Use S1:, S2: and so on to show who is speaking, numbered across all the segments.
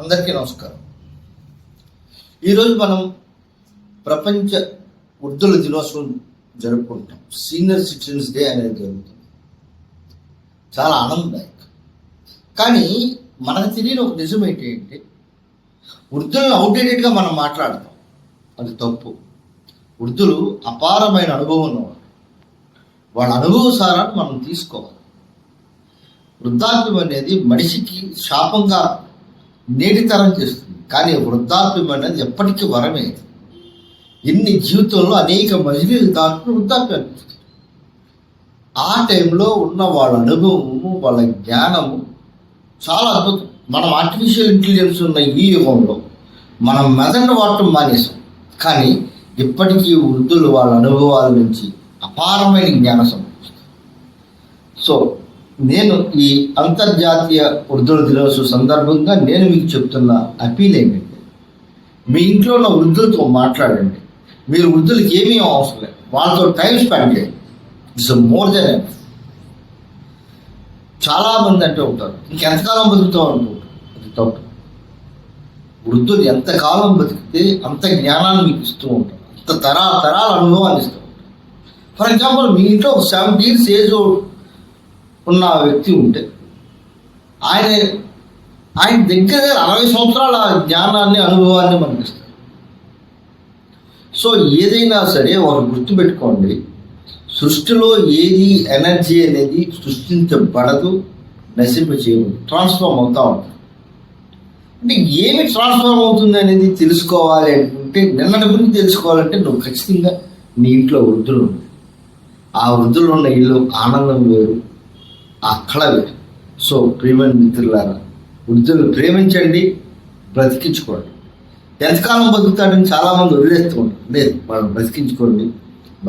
S1: అందరికీ నమస్కారం. ఈరోజు మనం ప్రపంచ వృద్ధుల దినోత్సవం జరుపుకుంటాం. సీనియర్ సిటిజన్స్ డే అనేది జరుగుతుంది. చాలా ఆనందదాయకం. కానీ మనకు తెలియని ఒక నిజం ఏంటంటే వృద్ధులను అవుట్డేటెడ్గా మనం మాట్లాడతాం. అది తప్పు. వృద్ధులు అపారమైన అనుభవం ఉన్నవారు. వాళ్ళ అనుభవ సారాన్ని మనం తీసుకోవాలి. వృద్ధాప్యం అనేది మనిషికి శాపంగా నేటి తరం చేస్తుంది. కానీ వృద్ధాప్యం అనేది ఎప్పటికీ వరమే ఎన్ని జీవితంలో అనేక మజిలీలు దాటుకుని వృద్ధాప్యం ఆ టైంలో ఉన్న వాళ్ళ అనుభవము వాళ్ళ జ్ఞానము చాలా అద్భుతం. మనం ఆర్టిఫిషియల్ ఇంటెలిజెన్స్ ఉన్న ఈ యుగంలో మనం మెదడు వాడటం మానేసాం కానీ ఇప్పటికీ వృద్ధులు వాళ్ళ అనుభవాల నుంచి అపారమైన జ్ఞానం సంపాదిస్తారు సో నేను ఈ అంతర్జాతీయ వృద్ధుల దినోత్సవ సందర్భంగా నేను మీకు చెప్తున్న అపీల్ ఏంటంటే మీ ఇంట్లో ఉన్న వృద్ధులతో మాట్లాడండి. మీరు వృద్ధులకి ఏమీ అవసరం లేదు. వాళ్ళతో టైం స్పెండ్ చేయండి. It's more than enough. చాలా మంది ఉంటారు ఇంకెంతకాలం బతుకుతాం అనుకుంటారు. అది తప్పు. వృద్ధులు ఎంతకాలం బతికితే అంత జ్ఞానాన్ని మీకు ఇస్తూ ఉంటారు. అంత తరా తరాల అనుభవాన్ని ఇస్తూ ఉంటారు. ఫర్ ఎగ్జాంపుల్ మీ ఇంట్లో ఒక సెవెంటీ ఇయర్స్ ఏజ్ ఉన్న వ్యక్తి ఉంటే. ఆయన ఆయన దగ్గర అరవై సంవత్సరాల జ్ఞానాన్ని అనుభవాన్ని మనకి సో ఏదైనా సరే వారు గుర్తుపెట్టుకోండి సృష్టిలో ఏది ఎనర్జీ అనేది సృష్టించబడదు నశింప చేయదు ట్రాన్స్ఫార్మ్ అవుతూ ఉంటుంది. అంటే ఏమి ట్రాన్స్ఫార్మ్ అవుతుంది అనేది తెలుసుకోవాలి అనుకుంటే నిన్నటి గురించి తెలుసుకోవాలంటే నువ్వు ఖచ్చితంగా నీ ఇంట్లో వృద్ధులు ఆ వృద్ధులు ఉన్న ఇల్లు ఆనందం వేరు ఆ కళవే వేరు. సో ప్రేమైన మిత్రులారా వృద్ధులు ప్రేమించండి బ్రతికించుకోండి. ఎంతకాలం బతుకుతాడని చాలామంది వదిలేస్తూ ఉంటారు. లేదు వాళ్ళు బ్రతికించుకోండి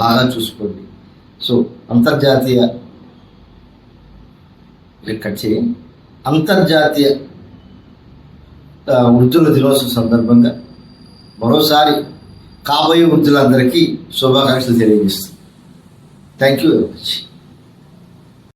S1: బాగా చూసుకోండి. సో అంతర్జాతీయ ఇక్కడ చేయండి అంతర్జాతీయ వృద్ధుల దినోత్సవం సందర్భంగా మరోసారి కాబోయే వృద్ధులందరికీ శుభాకాంక్షలు తెలియజేస్తాను థ్యాంక్ యూ వెరీ మచ్